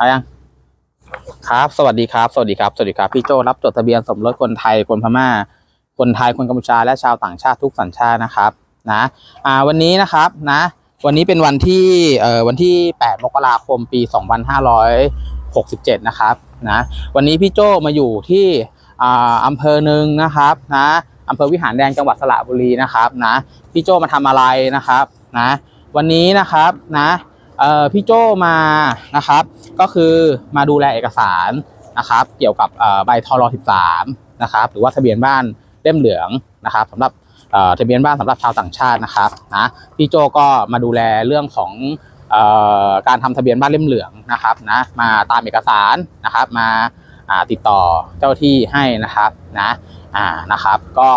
เอายังครับ สวัสดีครับ สวัสดีครับ สวัสดีครับ พี่โจรับจดทะเบียนสมรสคนไทย คนพม่า คนไทย คนกัมพูชา และชาวต่างชาติทุกสัญชาตินะครับ นะ อ่า วันนี้นะครับ นะ วันนี้เป็นวันที่ เอ่อ วันที่ 8 มกราคม ปี 2567 นะครับ นะ วันนี้พี่โจมาอยู่ที่ อ่าอำเภอหนึ่งนะครับ นะอำเภอวิหารแดงจังหวัดสระบุรีนะครับ นะ พี่โจมาทำอะไรนะครับ นะ วันนี้นะครับ นะ พี่โจมานะครับ ก็คือมาดูแลเอกสารนะครับ เกี่ยวกับเอ่อใบทร13นะครับ หรือว่าทะเบียนบ้านเล่มเหลืองนะครับสำหรับทะเบียนบ้านสำหรับชาวต่างชาตินะครับนะพี่โจก็มาดูแลเรื่องของออการทำทะเบียนบ้านเล่มเหลืองนะครับนะมาตามเอกสารนะครับมาติดต่อเจ้าที่ให้นะครับนะอ่านะครับ ก็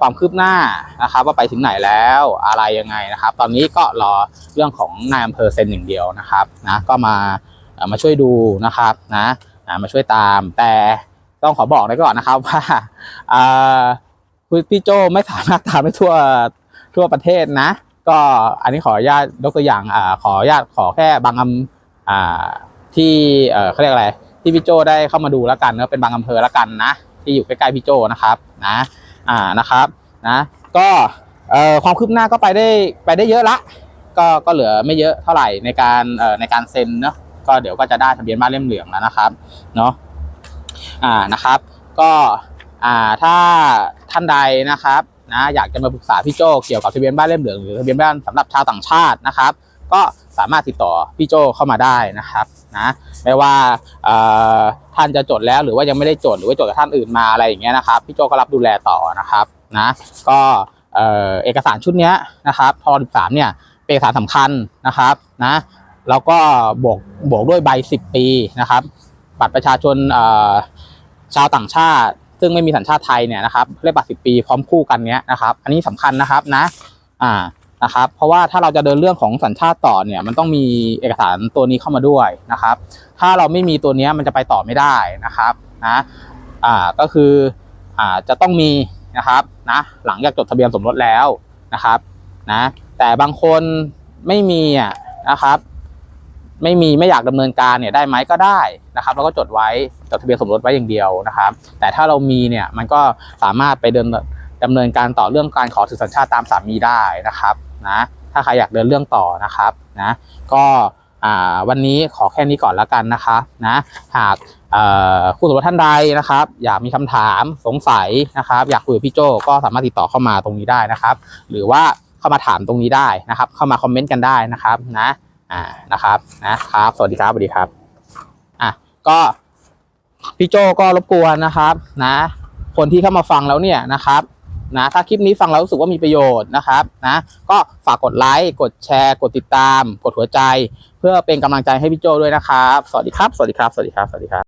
ความคืบหน้านะครับว่าไปถึงไหนแล้วอะไรยังไงนะครับ ตอนนี้ก็รอเรื่องของนายอำเภอเซ็นอย่างเดียวนะครับนะก็มามาช่วยดูนะครับนะมาช่วยตามแต่ต้องขอบอกไว้ก่อนนะครับว่าพี่โจไม่สามารถตามได้ทั่วทั่วประเทศนะ ก็อันนี้ขออนุญาตยกตัวอย่างอขออนุญาตขอแค่บางอำที่เอ่อเขาเรียกอะไรที่พี่โจได้เข้ามาดูแล้วกันก็เป็นบางอำเภอแล้วกันนะ ที่อยู่ใกล้ๆพี่โจนะครับนะ อ่านะครับนะก็เอ่อความคืบหน้าก็ไปได้ไปได้เยอะละก็ก็เหลือไม่เยอะเท่าไหร่ในการเอ่อในการเซ็นเนาะก็เดี๋ยวก็จะได้ทะเบียนบ้านเล่มเหลืองแล้วนะครับเนาะอ่านะครับก็อ่าถ้าท่านใดนะครับนะอยากจะมาปรึกษาพี่โจเกี่ยวกับทะเบียนบ้านเล่มเหลืองหรือทะเบียนบ้านสำหรับชาวต่างชาตินะครับ ก็สามารถติดต่อพี่โจเข้ามาได้นะครับนะไม่ว่าท่านจะจดแล้วหรือว่ายังไม่ได้จดหรือว่าจดกับท่านอื่นมาอะไรอย่างเงี้ยนะครับพี่โจก็รับดูแลต่อนะครับนะก็เอกสารชุดนี้นะครับทอ13เนี่ยเป็นเอกสารสำคัญนะครับนะแล้วก็บวกบวกด้วยใบ 10 ปีนะครับ บัตรประชาชนชาวต่างชาติ ซึ่งไม่มีสัญชาติไทยเนี่ยนะครับเรียกบัตร 10 ปีพร้อมคู่กันเนี้ยนะครับ อันนี้สำคัญนะครับนะอ่า นะครับ เพราะว่าถ้าเราจะเดินเรื่องของสัญชาติต่อเนี่ยมันต้องมีเอกสารตัวนี้เข้ามาด้วยนะครับ ถ้าเราไม่มีตัวนี้มันจะไปต่อไม่ได้นะครับนะอ่าก็คืออ่าจะต้องมีนะครับนะหลังจากจดทะเบียนสมรสแล้วนะครับนะแต่บางคนไม่มีอะนะครับไม่มีไม่อยากดำเนินการเนี่ยได้ไหมก็ได้นะครับ แล้วก็จดไว้จดทะเบียนสมรสไว้อย่างเดียวนะครับ แต่ถ้าเรามีเนี่ยมันก็สามารถไปเดิน ดำเนินการต่อเรื่องการขอถือสัญชาติตามสามีได้นะครับนะถ้าใครอยากเดินเรื่องต่อนะครับนะก็วันนี้ขอแค่นี้ก่อนแล้วกันนะคะนะหากคู่สมรสท่านใดนะครับ อยากมีคำถามสงสัยนะครับ อยากคุยกับพี่โจก็สามารถติดต่อเข้ามาตรงนี้ได้นะครับ หรือว่าเข้ามาถามตรงนี้ได้นะครับ เข้ามาคอมเมนต์กันได้นะครับนะอ่านะครับนะครับ สวัสดีครับสวัสดีครับอะก็พี่โจก็รบกวนนะครับนะ คนที่เข้ามาฟังแล้วเนี่ยนะครับ นะถ้าคลิปนี้ฟังแล้วรู้สึกว่ามีประโยชน์นะครับนะก็ฝากกดไลค์กดแชร์ กดติดตาม กดหัวใจ เพื่อเป็นกำลังใจให้พี่โจด้วยนะครับ สวัสดีครับ สวัสดีครับ สวัสดีครับ สวัสดีครับ